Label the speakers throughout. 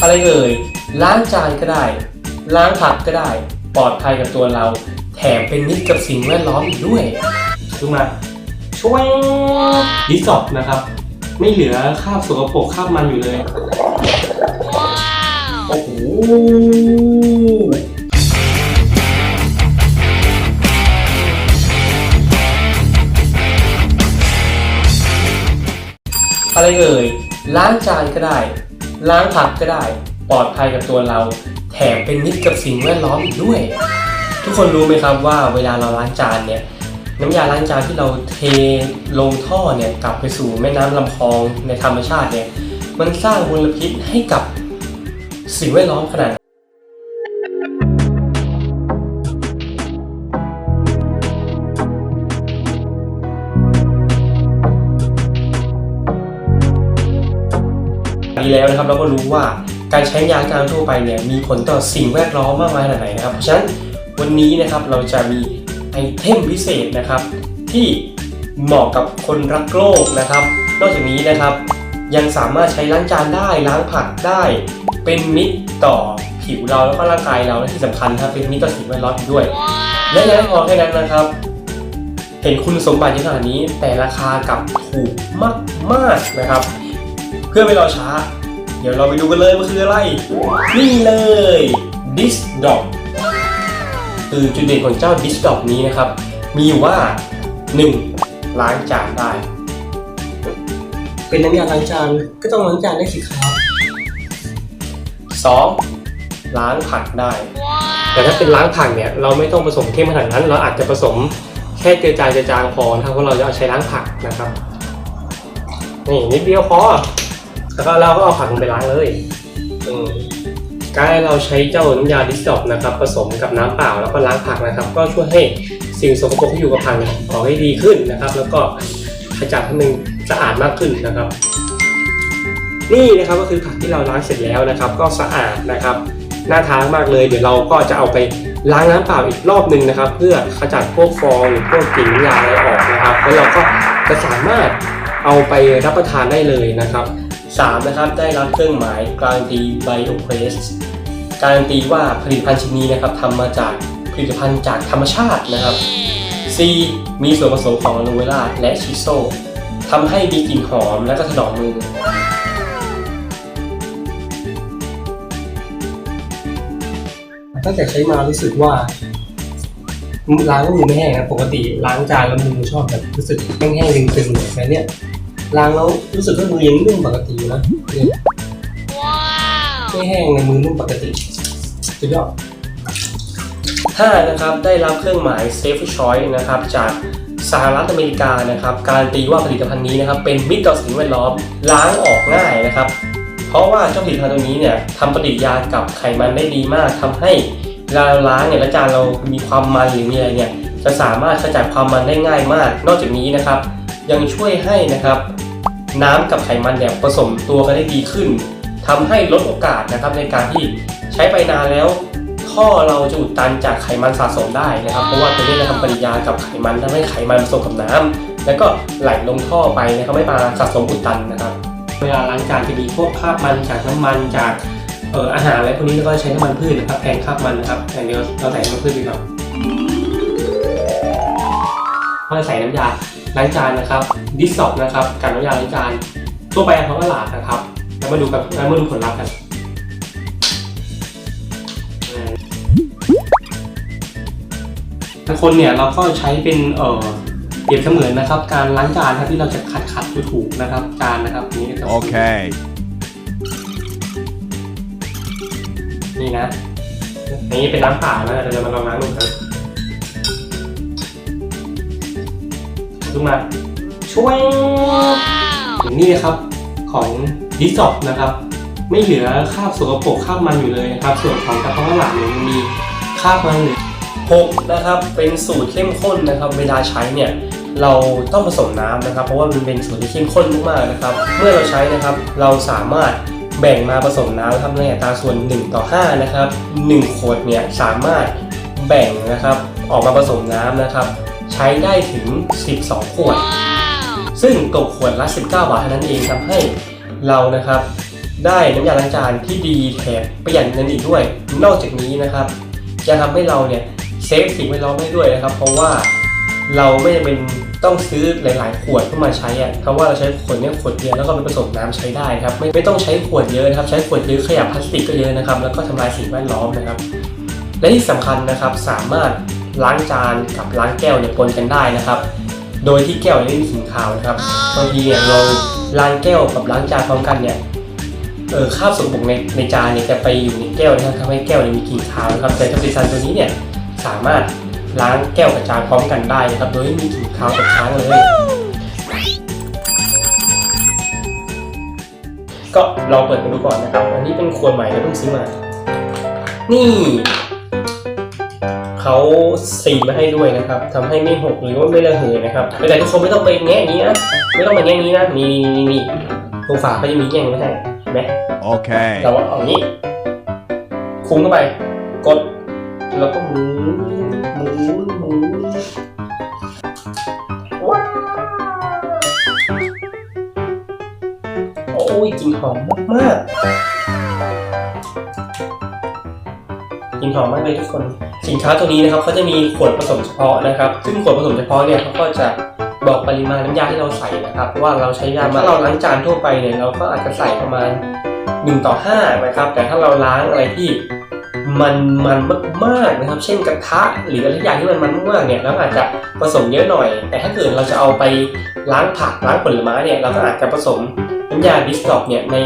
Speaker 1: อะไรเอ่ย ล้างจานก็ได้ ล้างผักก็ได้ ปลอดภัยกับตัวเรา แถมเป็นมิตรกับสิ่งแวดล้อมอีกด้วยดูมาช่วยดิสอบนะครับ ไม่เหลือคราบสกปรกคราบมันอยู่เลยโอ้โหอะไรเอ่ย ล้างจานก็ได้ ล้างผักก็ได้ ปลอดภัยกับตัวเรา แถมเป็นมิตรกับสิ่งแวดล้อมอีกด้วย ทุกคนรู้ไหมครับว่าเวลาเราล้างจานเนี่ยน้ำยาล้างจานที่เราเทลงท่อเนี่ยกลับไปสู่แม่น้ำลำคลองในธรรมชาติเนี่ยมันสร้างมลพิษให้กับสิ่งแวดล้อมขนาดไหน ดีแล้วนะครับเราก็รู้ว่าการใช้ยาการทั่วไปเนี่ยมีผลต่อสิ่งแวดล้อมมากมายขนาดไหนนะครับเพราะฉะนั้นวันนี้นะครับเราจะมีไอเทมพิเศษนะครับ ที่เหมาะกับคนรักโลกนะครับ นอกจากนี้นะครับ ยังสามารถใช้ล้างจานได้ล้างผักได้ เป็นมิตรต่อผิวเราแล้วก็ร่างกายเราและที่สำคัญครับเป็นมิตรต่อสิ่งแวดล้อมอีกด้วย และยังไม่พอแค่นั้นนะครับ เห็นคุณสมบัติเยอะขนาดนี้ แต่ราคากับถูกมากๆนะครับ เพื่อไม่รอช้า เดี๋ยวเราไปดูกันเลยว่าคืออะไร นี่เลย Dish Dog คือจุดเด่นของเจ้า Dish Dog นี้นะครับ มีอยู่ว่า 1. ล้างจานได้ เป็นน้ำยาล้างจานก็ต้องล้างจานได้สิครับ 2. ล้างผักได้ แต่ถ้าเป็นล้างผักเนี่ยเราไม่ต้องผสมเข้มขนาดนั้น เราอาจจะผสมแค่เจือจางเจือจางพอนะครับเพราะเราจะเอาใช้ล้างผักนะครับนี่นิดเดียวพอ แล้วก็เราก็เอาผักลงไปล้างเลยอืมการเราใช้เจ้าน้ำยาดิสซอบนะครับ ผสมกับน้ำเปล่าแล้วก็ล้างผักนะครับ ก็ช่วยให้สิ่งสกปรกที่อยู่กับผักออกให้ดีขึ้นนะครับ แล้วก็ขจัดให้มันสะอาดมากขึ้นนะครับ นี่นะครับก็คือผักที่เราล้างเสร็จแล้วนะครับ ก็สะอาดนะครับน่าทานมากเลยเดี๋ยวเราก็จะเอาไปล้างน้ำเปล่าอีกรอบหนึ่งนะครับ เพื่อขจัดพวกฟองหรือพวกกลิ่นยาอะไรออกนะครับแล้วเราก็จะสามารถเอาไปรับประทานได้เลยนะครับ 3. นะครับได้รับเครื่องหมายการันตี BioPress การันตีว่าผลิตภัณฑ์ชิ้นนี้นะครับทำมาจากผลิตภัณฑ์จากธรรมชาตินะครับ C มีส่วนผสมของอโลเวราและชิโซทำให้มีกลิ่นหอมและก็ถนอมมือตั้งแต่ใช้มารู้สึกว่าล้างมือไม่แห้งนะปกติล้างจานแล้วมือชอบแบบรู้สึกแห้งๆตึงๆแต่เนี่ย ล้างแล้วรู้สึกว่ามือยังนุ่มปกติอยู่นะเนี่ยไม่แห้งในมือนุ่มปกติสุดยอดห้านะครับได้รับเครื่องหมาย Safe Choice นะครับจากสหรัฐอเมริกานะครับการันตีว่าผลิตภัณฑ์นี้นะครับเป็นมิตรต่อสิ่งแวดล้อมล้างออกง่ายนะครับ เพราะว่าเจ้าผลิตภัณฑ์ตัวนี้เนี่ยทำปฏิกิริยากับไขมันได้ดีมากทำให้เวลาเราล้างเนี่ยแล้วจานเรามีความมันหรือมีอะไรเนี่ยจะสามารถขจัดความมันได้ง่ายมาก นอกจากนี้นะครับ ยังช่วยให้นะครับน้ำกับไขมันเนี่ยผสมตัวกันได้ดีขึ้นทำให้ลดโอกาสนะครับในการที่ใช้ไปนานแล้วท่อเราจะอุดตันจากไขมันสะสมได้นะครับ เพราะว่าตัวนี้จะทำปฏิกิริยากับไขมันทำให้ไขมันผสมกับน้ำแล้วก็ไหลลงท่อไปนะครับไม่มาสะสมอุดตันนะครับ เวลาล้างจานจะมีพวกคราบมันจากน้ำมันจากเอ่ออาหารอะไรพวกนี้แล้วก็ใช้น้ำมันพืชนะครับแทนคราบมันนะครับแต่เดี๋ยวเราใส่น้ำมันพืชดีกว่าเราจะใส่น้ำยา ล้างจานนะครับดิสซอบนะครับกับน้ำยาล้างจานทั่วไปท้องตลาดนะครับ แล้วมาดูกับแล้วมาดูผลลัพธ์กันอืมบางคนเนี่ยเราก็ใช้เป็นเอ่อเปรียบเสมือนนะครับ การล้างจานนะครับที่เราจะขัดขัดๆถูๆนะครับจานนะครับนี่ก็คือ
Speaker 2: Okay.
Speaker 1: นี่นะนี่เป็นน้ำเปล่านะเราจะมาลองล้างดู กันดูมาช่วยอย่างนี้นะครับของดิสอบนะครับ ไม่เหลือคราบสกปรกคราบมันอยู่เลยนะครับ ส่วนของกระเพาะหลังเนี่ยมันมีคราบมันเหลือหกนะครับเป็นสูตรเข้มข้นนะครับ เวลาใช้เนี่ยเราต้องผสมน้ำนะครับ เพราะว่ามันเป็นสูตรที่เข้มข้นมากๆนะครับ เมื่อเราใช้นะครับเราสามารถแบ่งมาผสมน้ำทำในอัตราส่วน 1 ต่อ 5 นะครับ1ขวดเนี่ยสามารถแบ่งนะครับออกมาผสมน้ำนะครับใช้ได้ถึง 12 ขวด ซึ่งตกขวดละ 19 บาทเท่านั้นเองทำให้เรานะครับได้น้ำยาล้างจานที่ดีแถมประหยัดเงินอีกด้วย นอกจากนี้นะครับ จะทำให้เราเนี่ยเซฟสิ่งแวดล้อมได้ด้วยนะครับ เพราะว่าเราไม่จำเป็นต้องซื้อหลาย ๆ ขวดเข้ามาใช้อะเพราะว่าเราใช้ขวดเนี้ยขวดเดียวแล้วก็ไปผสมน้ำใช้ได้ครับไม่ไม่ต้องใช้ขวดเยอะนะครับ ใช้ขวดเยอะขยะพลาสติกก็เยอะนะครับ แล้วก็ทำลายสิ่งแวดล้อมนะครับ และที่สำคัญนะครับสามารถ ล้างจานกับล้างแก้วเนี่ยปนกันได้นะครับ โดยที่แก้วเนี่ยไม่มีกลิ่นคาวนะครับบางทีเนี่ยเราล้างแก้วกับล้างจานพร้อมกันเนี่ยเออคราบสกปรกในในจานเนี่ยจะไปอยู่ในแก้วนะครับทำให้แก้วเนี่ยมีกลิ่นคาวนะครับแต่ทับทิซันตัวนี้เนี่ยสามารถล้างแก้วกับจานพร้อมกันได้นะครับโดยไม่มีกลิ่นคาวตกค้างเลย ก็ลองเปิดกันดูก่อนนะครับ อันนี้เป็นขวดใหม่ที่เพิ่งซื้อมา นี่ เขาสีมาให้ด้วยนะครับทำให้ไม่หกหรือว่าไม่ระเหยนะครับแต่ทุกคนไม่ต้องไปแงะอย่างนี้นะไม่ต้องไปแงะอย่างนี้นะนี่นี่นี่ตรงฝาเขาจะมีแง่งไว้ให้เห็นไหม
Speaker 2: Okay.
Speaker 1: เราเอาอย่างนี้คุมเข้าไปกดแล้วก็หมุนหมุนหมุนว้าวโอ้ยกลิ่นหอมมากๆ หอมมากเลยทุกคน สินค้าตัวนี้นะครับเขาจะมีขวดผสมเฉพาะนะครับ ซึ่งขวดผสมเฉพาะเนี่ยเขาก็จะบอกปริมาณน้ำยาที่เราใส่นะครับว่าเราใช้ยามาเราล้างจานทั่วไปเนี่ยเราก็อาจจะใส่ประมาณ1ต่อ5นะครับ แต่ถ้าเราล้างอะไรที่มันมันมากๆนะครับ เช่นกระทะหรืออะไรอย่างที่มันมันมากๆเนี่ยเราอาจจะผสมเยอะหน่อย แต่ถ้าเกิดเราจะเอาไปล้างผักล้างผลไม้เนี่ยเราก็อาจจะผสมน้ำยาดิสตอกเนี่ยใน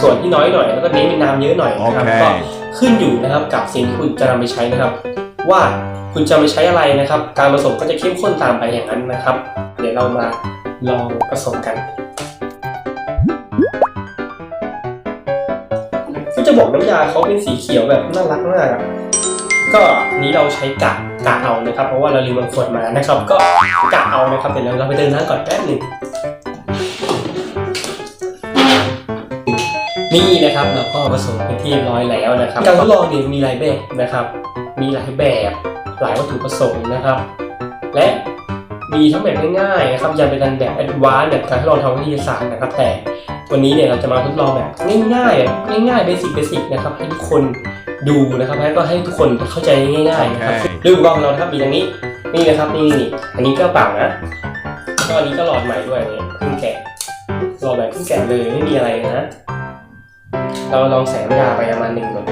Speaker 1: ส่วนที่น้อยหน่อยแล้วก็เน้นเป็นน้ำเยอะหน่อยนะครับ
Speaker 2: โอเค
Speaker 1: ก็ขึ้นอยู่นะครับกับสิ่งที่คุณจะนำไปใช้นะครับ ว่าคุณจะไปใช้อะไรนะครับ การผสมก็จะเข้มข้นตามไปอย่างนั้นนะครับ เดี๋ยวเรามาลองผสมกันก็จะบอกน้ำยาเขาเป็นสีเขียวแบบน่ารักมากอะก็นี้เราใช้กะกะเอานะครับ เพราะว่าเราลืมมันขวดมานะครับ ก็กะเอานะครับเดี๋ยวเราไปเดินน้ำก่อนแป๊บหนึ่ง นี่นะครับเราก็ผสมเป็นที่เรียบร้อยแล้วนะครับ การทดลองเนี่ยมีหลายแบบนะครับ มีหลายแบบหลายวัตถุประสงค์นะครับ และมีทั้งแบบง่ายๆนะครับยันไปกันแบบแอดวานซ์แบบการทดลองทางวิทยาศาสตร์นะครับ แต่วันนี้เนี่ยเราจะมาทดลองแบบง่ายๆแบบง่ายๆเบสิกเบสิกนะครับให้ทุกคนดูนะครับแล้วก็ให้ทุกคนเข้าใจง่ายๆนะครับ
Speaker 2: โอเค
Speaker 1: ด้วยอุปกรณ์ของเรานะครับมีอย่างนี้นี่นะครับนี่นี่อันนี้ก็เปล่านะก็อันนี้ก็หลอดใหม่ด้วยเนี่ยเพิ่งแกะหลอดแบบเพิ่งแกะเลยไม่มีอะไรนะ เราลองใส่น้ำยาไปประมาณหนึ่งก่อน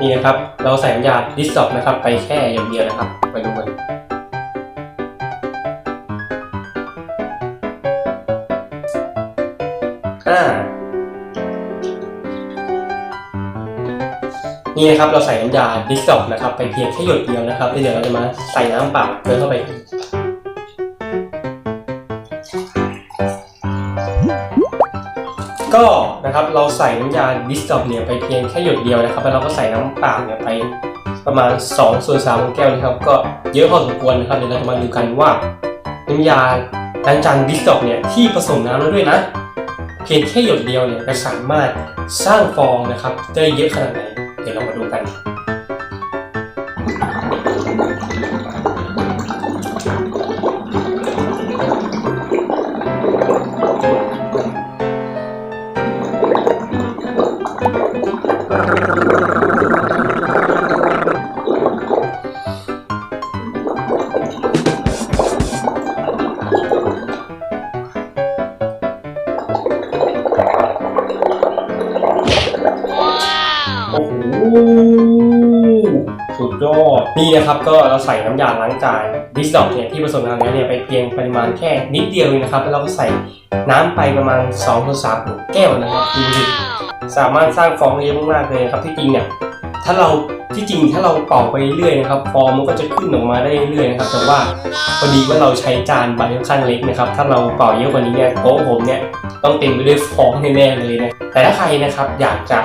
Speaker 1: นี่นะครับ เราใส่น้ำยาดิสซอปนะครับ ไปแค่อย่างเดียวนะครับมาดูกันอ่านี่นะครับเราใส่น้ำยาดิสซอปนะครับ ไปเพียงแค่หยดเดียวนะครับแล้วเดี๋ยวเราจะมาใส่น้ำเปล่าเติมเข้าไป ก็นะครับเราใส่น้ำยาดิสซอบเนี่ยไปเพียงแค่หยดเดียวนะครับแล้วเราก็ใส่น้ำเปล่าเนี่ยไปประมาณ2ส่วน3ของแก้วนะครับก็เยอะพอสมควรนะครับเดี๋ยวเราจะมาดูกันว่าน้ำยาล้างจานดิสซอบเนี่ยที่ผสมน้ำแล้วด้วยนะเพียงแค่หยดเดียวเนี่ยจะสามารถสร้างฟองนะครับได้เยอะขนาดไหนเดี๋ยวเรามาดูกัน นะครับก็เราใส่น้ำยาล้างจานดิสดอกเนี่ยที่ผสมน้ำแล้วเนี่ยไปเพียงปริมาณแค่นิดเดียวเองนะครับแล้วเราก็ใส่น้ำไปประมาณ2ถึง3หัวแก้วนะครับดูดิสามารถสร้างฟองเยอะมากๆเลยนะครับที่จริงเนี่ยถ้าเราที่จริงถ้าเราเป่าไปเรื่อยนะครับ ฟองมันก็จะขึ้นออกมาได้เรื่อยนะครับ แต่ว่าพอดีว่าเราใช้จานใบค่อนข้างเล็กนะครับ ถ้าเราเป่าเยอะกว่านี้เนี่ยโต๊ะผมเนี่ยต้องเต็มไปด้วยฟองแน่ๆเลยนะแต่ถ้าใครนะครับอยากจะ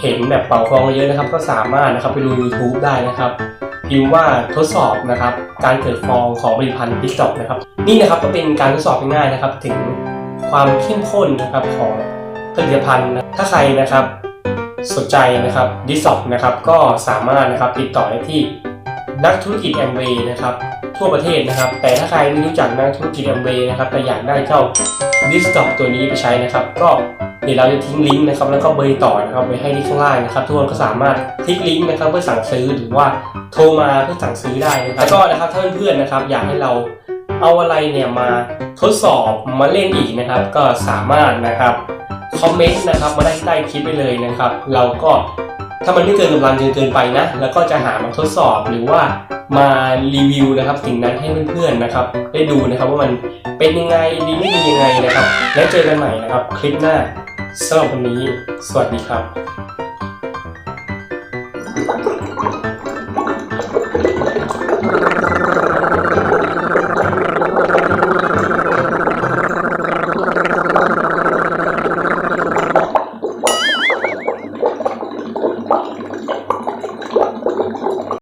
Speaker 1: เห็นแบบเป่าฟองเยอะนะครับ ก็สามารถนะครับไปดู YouTube ได้นะครับ พิมพ์ว่าทดสอบนะครับการเกิดฟองของผลิตภัณฑ์ดิสตอกนะครับ นี่นะครับก็เป็นการทดสอบง่ายๆนะครับ ถึงความเข้มข้นนะครับของผลิตภัณฑ์ถ้าใครนะครับ สนใจนะครับดิสอกนะครับก็สามารถนะครับติดต่อได้ที่นักธุรกิจแอมเวย์นะครับทั่วประเทศนะครับ แต่ถ้าใครไม่รู้จักนักธุรกิจแอมเวย์นะครับแต่อยากได้เจ้าดิสต็อกตัวนี้ไปใช้นะครับ ก็ เดี๋ยวเราจะทิ้งลิงก์นะครับแล้วก็เบอร์ต่อนะครับไว้ให้ที่ข้างล่างนะครับ ทุกคนก็สามารถคลิกลิงก์นะครับเพื่อสั่งซื้อหรือว่าโทรมาเพื่อสั่งซื้อได้นะครับแล้วก็นะครับถ้าเพื่อนๆนะครับ อยากให้เราเอาอะไรเนี่ยมาทดสอบมาเล่นอีกนะครับ ก็สามารถนะครับคอมเมนต์นะครับมาได้ใต้คลิปไปเลยนะครับ เราก็ ถ้ามันไม่เกินกำลังจนเกินไปนะ แล้วก็จะหามาทดสอบหรือว่ามารีวิวนะครับสิ่งนั้นให้เพื่อนๆนะครับ ได้ดูนะครับว่ามันเป็นยังไงดีไม่ดียังไงนะครับ แล้วเจอกันใหม่นะครับ คลิปหน้าสำหรับวันนี้ สวัสดีครับ